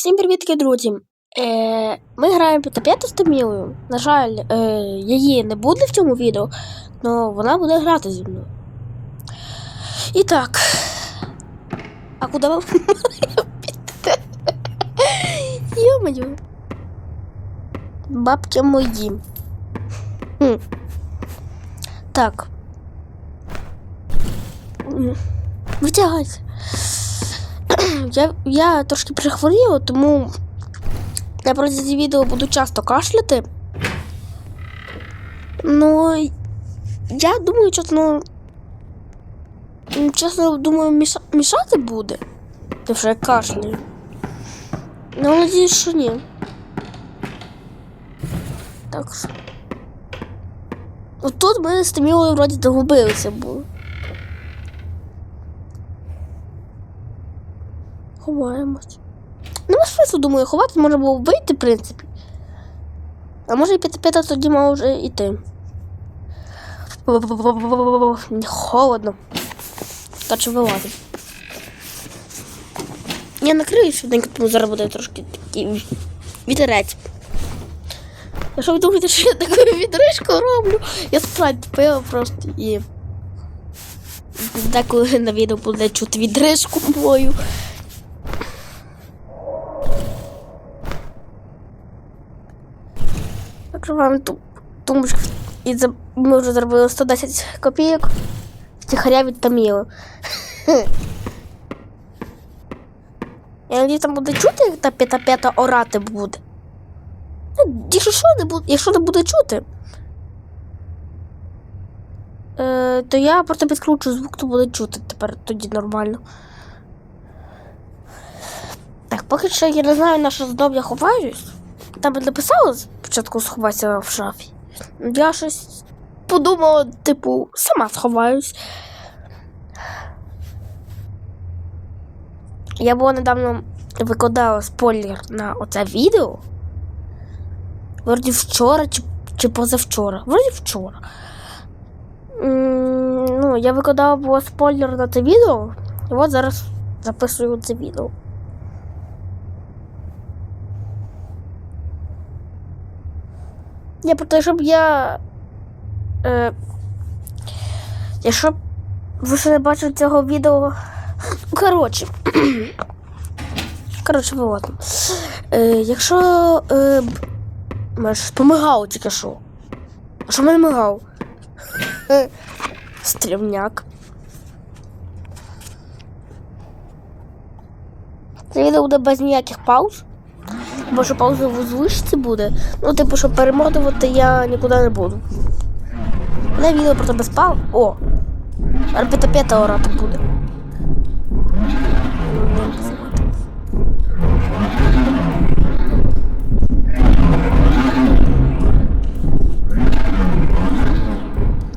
Всім привітки, друзі! Е, ми граємо п'яту з Тамілою. На жаль, е, її не буде в цьому відео, але вона буде грати зі мною. І так. А куди вам? Йо-моє. Бабки мої. Хм. Так. Витягайся. Я, я трошки прихворіла, тому я протягом відео буду часто кашляти. Ну, я думаю, чесно, чесно думаю, міша, мішати буде. Тому що я кашляю. Ну, надіюсь, що ні. Так що. От тут ми з Тамілою вроді загубилися були. Ховаємось. Ми швидко думаю, ховати може було вийти, в принципі. А може і п'ята тоді мав вже йти. Холодно. Чи вилазить. Я накрию швиденько, тому зараз буде трошки такий вітерець. Якщо ви думаєте, що я таку відрижку роблю, я справді пила просто і. Деколи на відео буде чути відрижку мою. Закриваємо ту тумбочку. І за... ми вже зробили 110 копійок. Втіхаря від Таміли. Я надію, там буде чути, як та п'ята-п'ята орати буде. Ну, Якщо що не буде, якщо не буде чути, е, то я просто підкручу звук, то буде чути тепер тоді нормально. Так, поки що я не знаю, на що знов я ховаюсь. Там би написали спочатку сховайся в шафі. Я щось подумала, типу, сама сховаюсь. Я була недавно викладала спойлер на оце відео. Вроді вчора чи, чи позавчора. Вроді вчора. Ну, я викладала було спойлер на це відео. І от зараз записую це відео. Я про те, щоб я. Е, якщо ви ще не бачили цього відео. Ну, Коротше. Коротше, ви ладно. Е, якщо. Е, ж помигав тільки що. А що мене мигав? Стрімняк. Це відео буде без ніяких пауз. Що пауза в озвучці буде. Ну, типу, що перемотувати я нікуди не буду. Не відео просто без пауз. О! Арпета п'ята орати буде.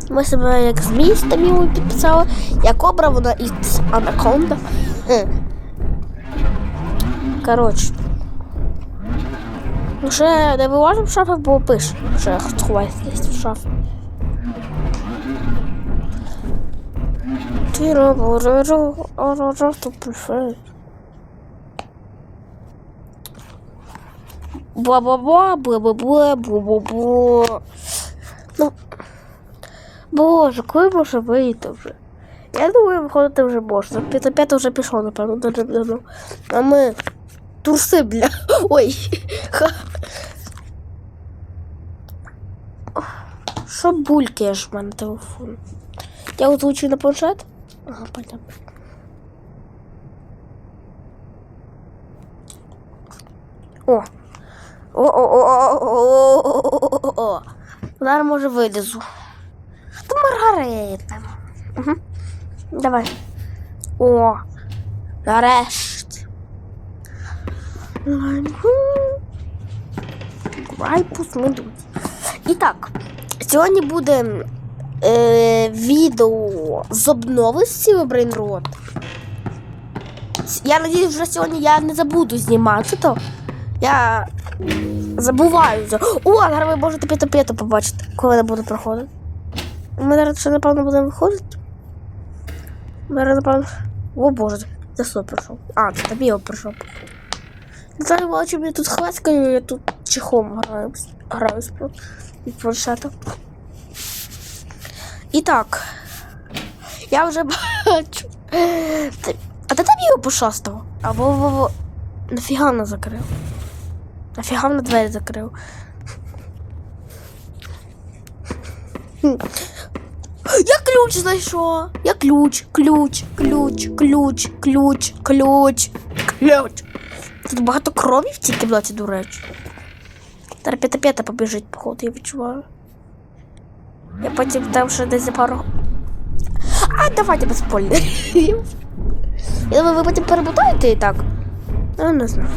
Ми себе як змій з підписали, як кобра, вона із анаконда. Коротше. Ще не вилажимо в шафах, бо пише, що я десь в шафі. Ти прифей. Бла-бла-бла, бла-бла-бла, бла-бла-бла. Ну, боже, коли може вийти вже? Я думаю, виходити вже можна. П'ята п'ята вже пішов, напевно, дуже. А ми труси, бля. Ой. Що булькаєш в мене телефон? Я озвучую на планшет? Ага, понятно. О. О-о-о-о-о-о-о-о-о-о. Зараз може вилізу. Та Маргарита. Угу. Давай. О. Нарешті. Грайпус медузі. І так, сьогодні буде е, відео з обнови з Я надіюсь, вже сьогодні я не забуду знімати то. Я забуваю. О, зараз ви можете п'ятоп'яту побачити, коли я буду проходити. Ми зараз ще, напевно, будемо виходити. Ми зараз, напевно. О боже, це що прийшов? А, це тобі його прийшов. Зараз бачу, я тут хваскаю, я тут чехом граю, граю з- планшета. І так. Я вже бачу. А де там його пушастого? Або во, во. Нафіга вона закрив? Нафіга вона двері закрив? Я ключ знайшла. Я ключ, ключ, ключ, ключ, ключ, ключ, ключ. Тут багато крові в цій кімнаті, до речі. Зараз п'ята-п'ята побіжить, походу, я відчуваю. Я потім там ще десь за пару. А, давайте без спойлерів. Я думаю, ви потім перебутаєте і так. Ну, не знаю.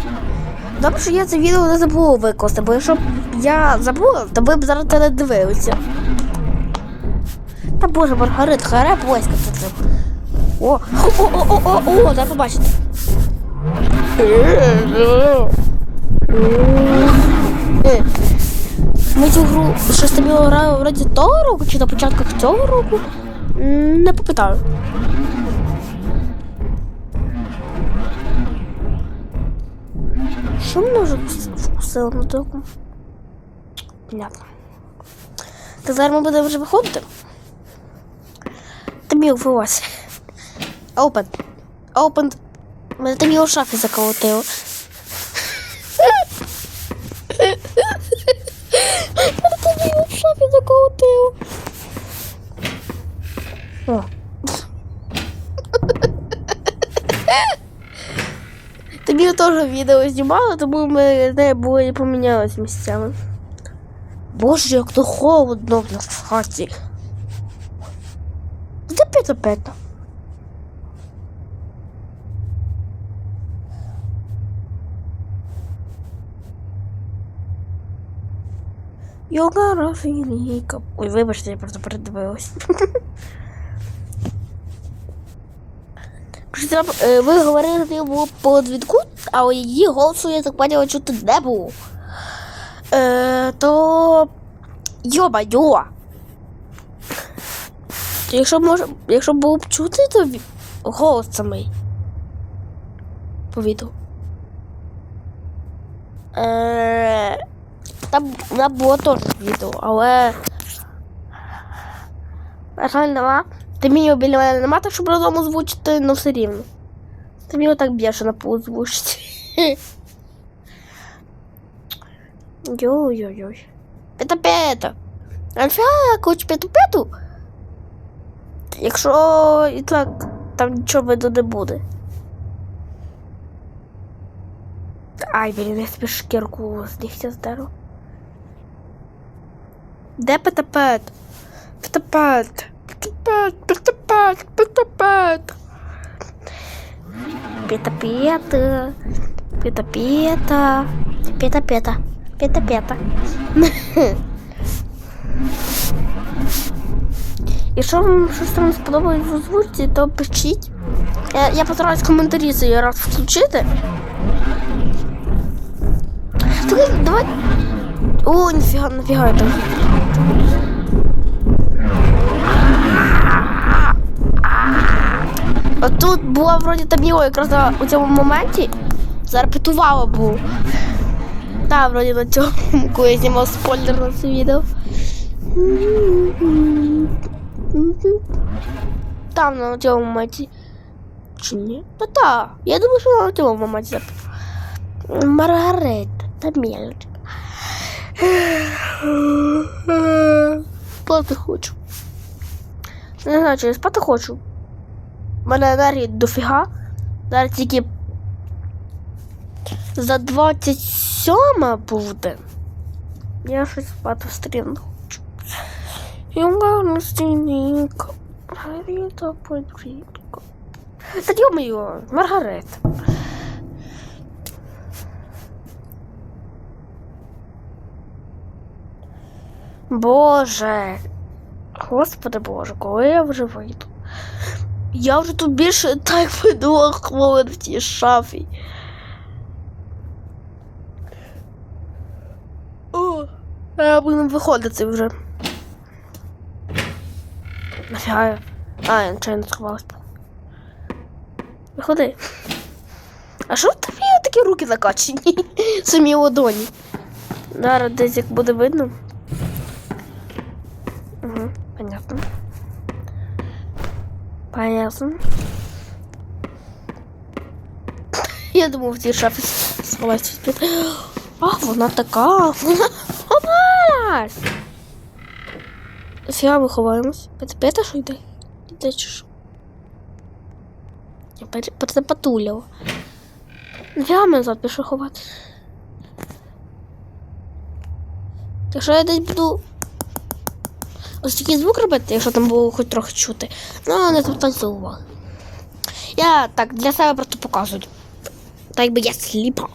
Добре, що я це відео не забула викласти, бо якщо б я забула, то ви б зараз це не дивилися. Та боже, Маргарит, харе войска тут. О, о, о, о, о, о, дай побачити. Е, Ми цю гру щось тобі граю вроді того року чи на початку цього року? Не попитаю. Що мене вже вкусило на току? Понятно. Так зараз ми будемо вже виходити. Тобі вилазь. Open. Open. Мене тобі у шафі заколотило. Мене тобі у шафі заколотило. О. Тобі теж відео знімали, тому ми з нею були і помінялись місцями. Боже, як то холодно в нас в хаті. Де? Йога Рафініка. Ой, вибачте, я просто передивилась. Е, Ви говорили, був по дзвінку, а її голосу я так поняла, чути не було. Е, то. Йоба-йо. Якщо може, якщо було б чути, то голос самий. По. Е, там вона було теж відео, але. На жаль, нема. Ти мені біля мене нема, так щоб разом озвучити, але все рівно. Ти мені отак б'єш на поозвучити. Йой-йой-йой. Пета-пета. Альфа, коч пету-пету. Якщо і так, там нічого видно не буде. Ай, блін, я собі шкірку з нігтя здеру. Де петапет? Петапет. Петапет, петапет, петапет. Пета-пета. Пета-пета. Пета-пета. Пета-пета. Якщо вам щось там сподобалось в то пишіть. Я, я постараюсь коментарі цей раз включити. Слухай, давай. О, ніфіга, нафіга я там. Отут була вроді його якраз на у цьому моменті. Зарепетувала був. Так, вроді на цьому, коли я знімав спойлер на це відео. Там на цьому моменті. Чи ні? Та так. Я думаю, що на цьому моменті зарепетувала. Маргарита та мелочка. Спати хочу. Не знаю, чи я спати хочу. У мене енергії дофіга. Зараз тільки за 27 буде. Я щось спати стрімно хочу. Юнга стінка. Маргарита подрібка. Та йо-моє, Маргарита. Боже. Господи Боже, коли я вже вийду? Я вже тут більше так видула хвилин в тій шафі. О, я будемо виходити вже. Нафіга я? А, я нічого не сховалась. Виходи. А що тобі таке такі руки накачені. Самі ладоні. Зараз десь як буде видно. Угу, понятно. Понятно. Я думав, в цій шафі спід. А, вона така. Вона ховалась. Фіга ми ховаємось. П'ята що йде? Йде чи що? Я пер- перепатуляла. Фіга ми назад пішов ховати. Якщо я десь буду ось такий звук робити, якщо там було хоч трохи чути, ну не звертайте уваги. Я так для себе просто показую. Так якби я сліпа.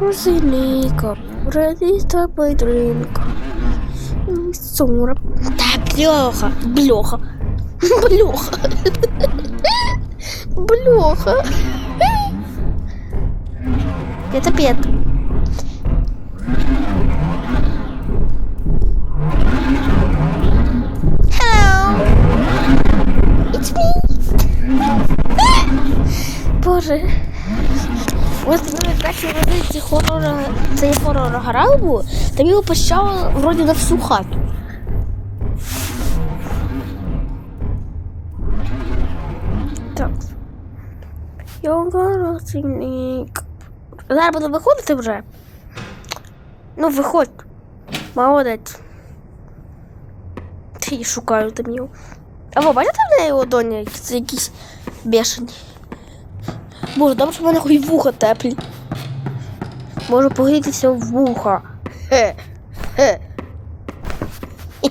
Гарузеліка, радіста подринка. Сура. Та бльоха, бльоха. Бльоха. Бльоха. Это пет. Боже. Ось ми перші рази ці хорори, цей хорор грав був, там його почало вроді на всю хату. Так. Йога розцінник. Зараз буду виходити вже. Ну, виходь. Молодець. Ти шукаю там його. А ви бачите в неї ладоні якісь, якісь бешені? Боже, добре, що в мене хоч вуха теплі. Можу погрітися в вуха. Хе. Хе.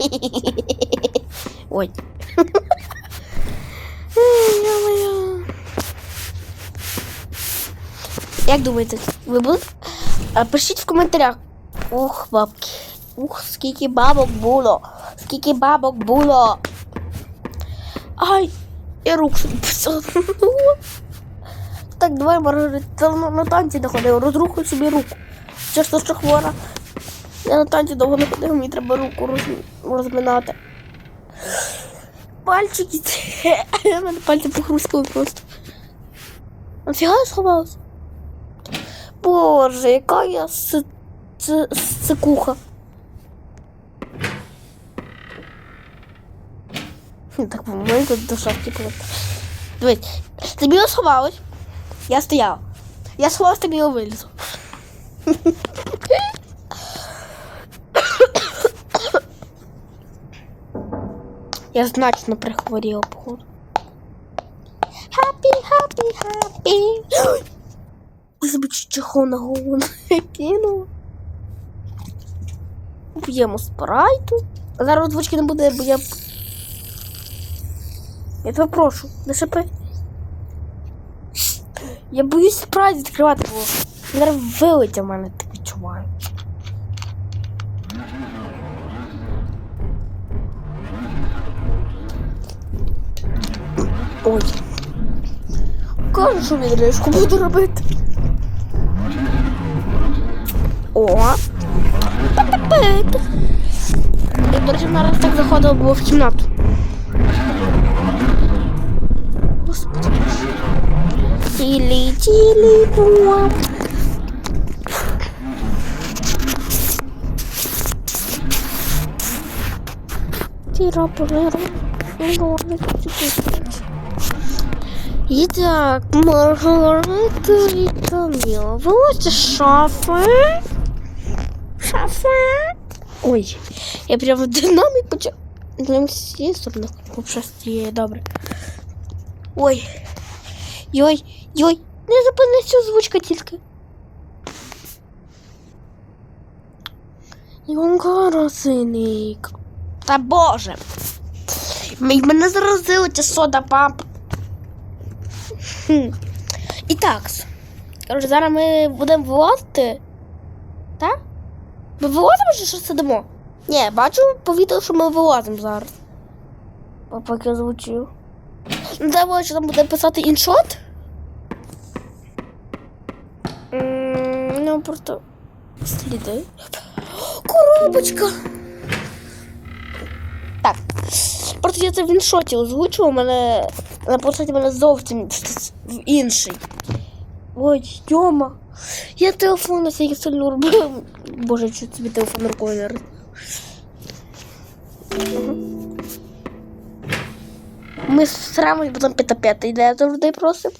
Ой. Як думаєте, ви будете? Пишіть в коментарях. Ух, бабки. Ух, скільки бабок було. Скільки бабок було. Ай, я рук собі посадила. Так, давай, давно на танці не ходив, розрухуй собі руку. Чесно, що хвора. Я на танці довго не ходив, мені треба руку роз... розминати. Пальчики. У мене пальці похрустили просто. Нафіга я сховалась? Боже, яка я с... с... сикуха. Так, ми тут до шахти повертаємо. Дивись, тобі сховалась. Я стояла. Я сховалась, тобі його вилізу. Я значно прихворіла, походу. Happy, happy. Я собі чехол на голову кинула. П'ємо спрайту. Зараз озвучки не буде, бо я. Я тебе прошу, не шипи. Я боюсь спрайт відкривати, бо зараз вилетя в мене так відчуваю. Ой. Кажу, що відрижку буду робити. О. Пит-пит. Я, до речі, нараз так заходила було в кімнату. Тілі, тілі, буа. Тіра, полера. І так, Маргарита і Каміла. Вилазьте з шафи. Шафи. Ой, я прям в динамік почав. Нам всі собно попшасті, добре. Ой. Йой, йой, не зупиниться озвучка тільки. Йонка синик. Та боже. Мене заразило ця сода пап. І так. Коротше, зараз ми будемо вилазити. Так? Ми вилазимо чи що сидимо? Ні, бачу по відео, що ми вилазимо зараз. О, Поки я звучу. Ну, давай, що там буде писати іншот? М, Ну, просто сліди. Коробочка. Так. Просто я це в іншоті озвучував, мене Вона послати мене зовсім в інший. Ой, Тьома. Я телефон настільки сильно робив. Боже, що тобі телефон рукою Мгм. Ми срамось потім п'ята п'ята йде, завжди просив.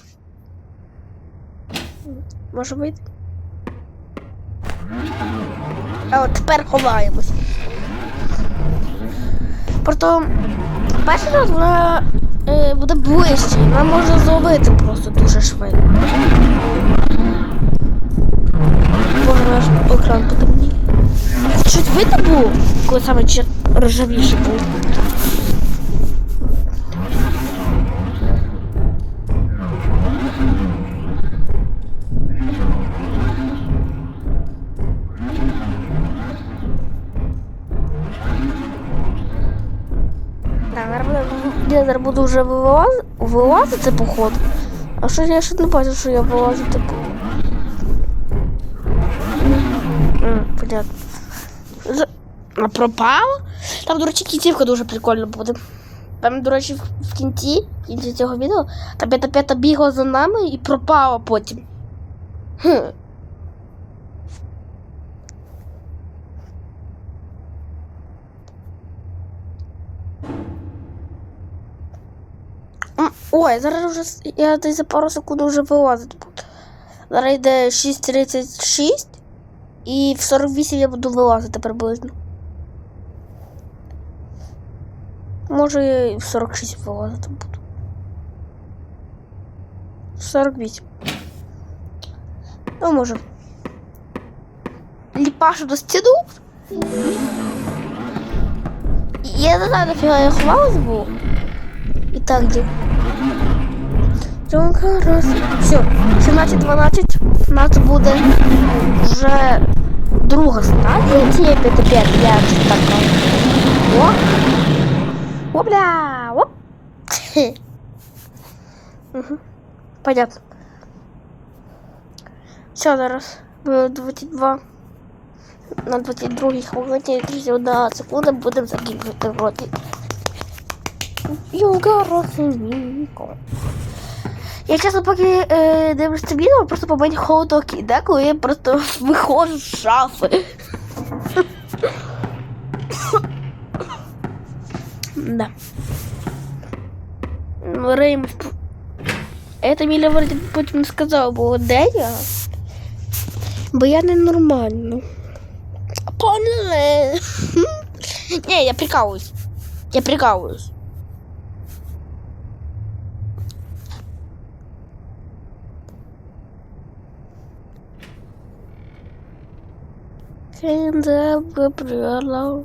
Може вийти? А от тепер ховаємось. Просто перший раз вона е, буде ближче, вона може зловити просто дуже швидко. Боже, наш екран потемнів. Щось видно було, коли саме рожевіше був. Буду вже вилаз... вилазити, походу. А що я ще не бачу, що я вилазити буду. М, Понятно. Пропало? Там, до речі, кінцівка дуже прикольна буде. Там, до речі, в кінці, в кінці цього відео, та п'ята п'ята бігла за нами і пропала потім. Хм. Ой, зараз вже я десь за пару секунд вже вилазити буду. Зараз йде 6.36 і в 48 я буду вилазити приблизно. Може я і в 46 вилазити буду. 48. Ну, може. Ліпашу до стіну. Я не знаю, нафіга я ховалась був. І так де. Тонка раз. Все, 17-12. У нас буде вже друга стадія цієї 5 Я тут так кажу. О! Опля! Оп! Угу. Понятно. Все, зараз буде 22. На 22 хвилині 31 секунда будемо закінчувати вроді. Йога Росинніко. Я чесно поки е, дивлюся відео, просто по мені холодок іде, коли я просто виходжу з шафи. да. Ну, Реймс. Это Міля вроде потім не сказав, бо де я? Бо я ненормально. Поняли? Ні, я прикалуюсь. Я прикалуюсь. Кенда Габріела.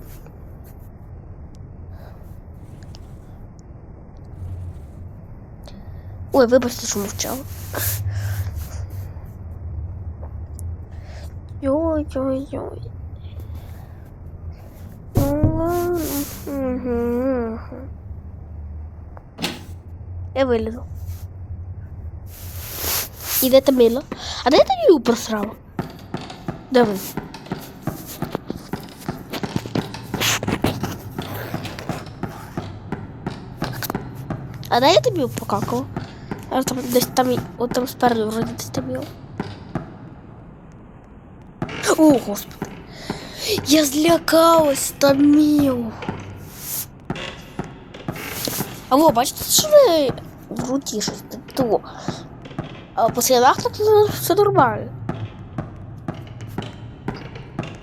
Ой, вибачте, що мовчала. Йой-йой-йой. Я вилізу. І де та мила? А де ти її просрала? Ви? А де я тобі покакала? А там десь там, от там спереду вроді десь там його. О, господи. Я злякалась Таміл. А во, бачите, що ви в руті щось то. А по слідах так все нормально.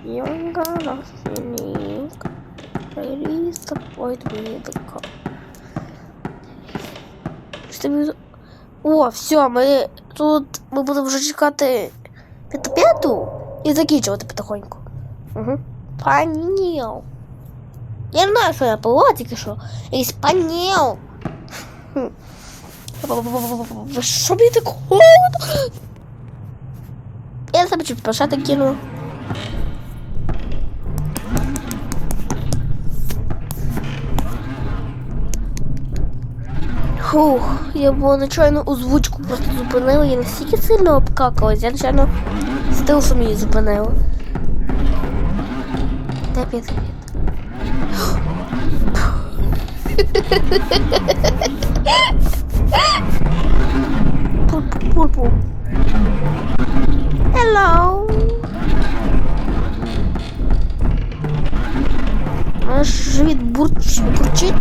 Йонга Расінік. Реліз Point Medical. О, все, ми тут ми будемо вже чекати п'яту і закінчувати потихоньку. Угу. Паніл. Я не знаю, що я пила тільки що. Хм. Ви Що мені так холодно? Я себе чуть пошати кину. Фух, я була нечайно озвучку просто зупинила, я настільки сильно обкакалась, я нечайно стил, що мені зупинила. Де п'ять Пурпу. Hello. Наш живіт бурч, бурчить,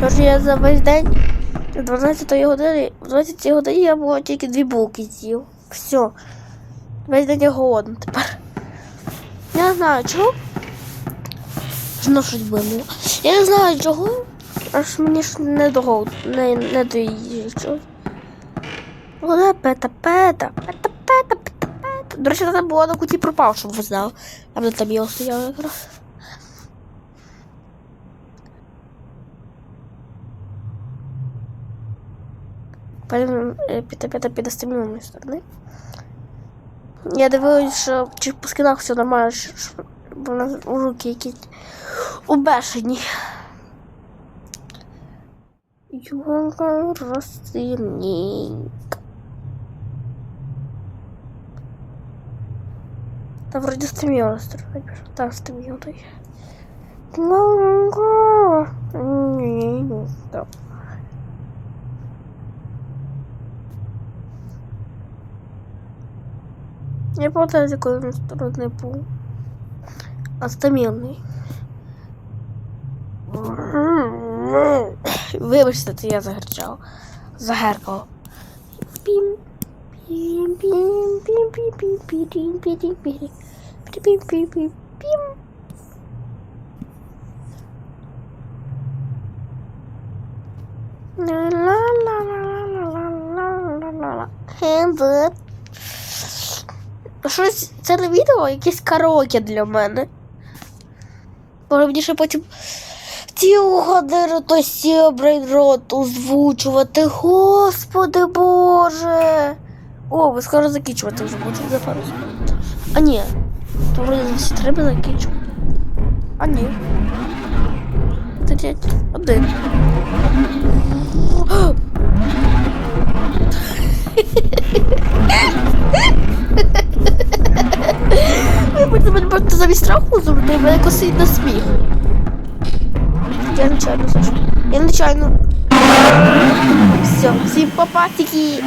тож я за весь день з 12 години, в 12 годині я було тільки дві булки з'їв. Все. Весь день я голодний тепер. Я не знаю чого. Знову щось було. Я не знаю чого. Аж мені ж не до не, не до їжі чогось. Оле, пета, пета, пета, пета, пета, пета. До речі, там було на куті пропав, щоб ви знали. Там де там його стояло якраз. правильно п'ята під остальною сторони. Я дивилась, що чи по скинах все нормально, що у нас руки якісь убешені. Йога розсильненько. Та вроді стемнілося трохи. Так, стемніло. Ні, ні, так. Nie potem tylko jedną stronę pół. A z tym jednej. Wybacz, to ja zaherczał. Zaherko. Pim. Pim, pim, pim, pim, pim, pim, pim, pim, pim, pim, pim, pim, pim, pim. La la la la la la la la la la. Hands up. Щось це не відео, якесь караоке для мене. Може мені ще потім цілу годину то сіо брейнрот озвучувати. Господи Боже. О, ви скоро закінчувати вже будете за пару секунд. А ні. То вроді треба закінчувати. А ні. Тоді один. Вибачте, мене просто замість страху зробити, мене косить на сміх. Я нечайно, Саша. Я нечайно. Все, всім папатики.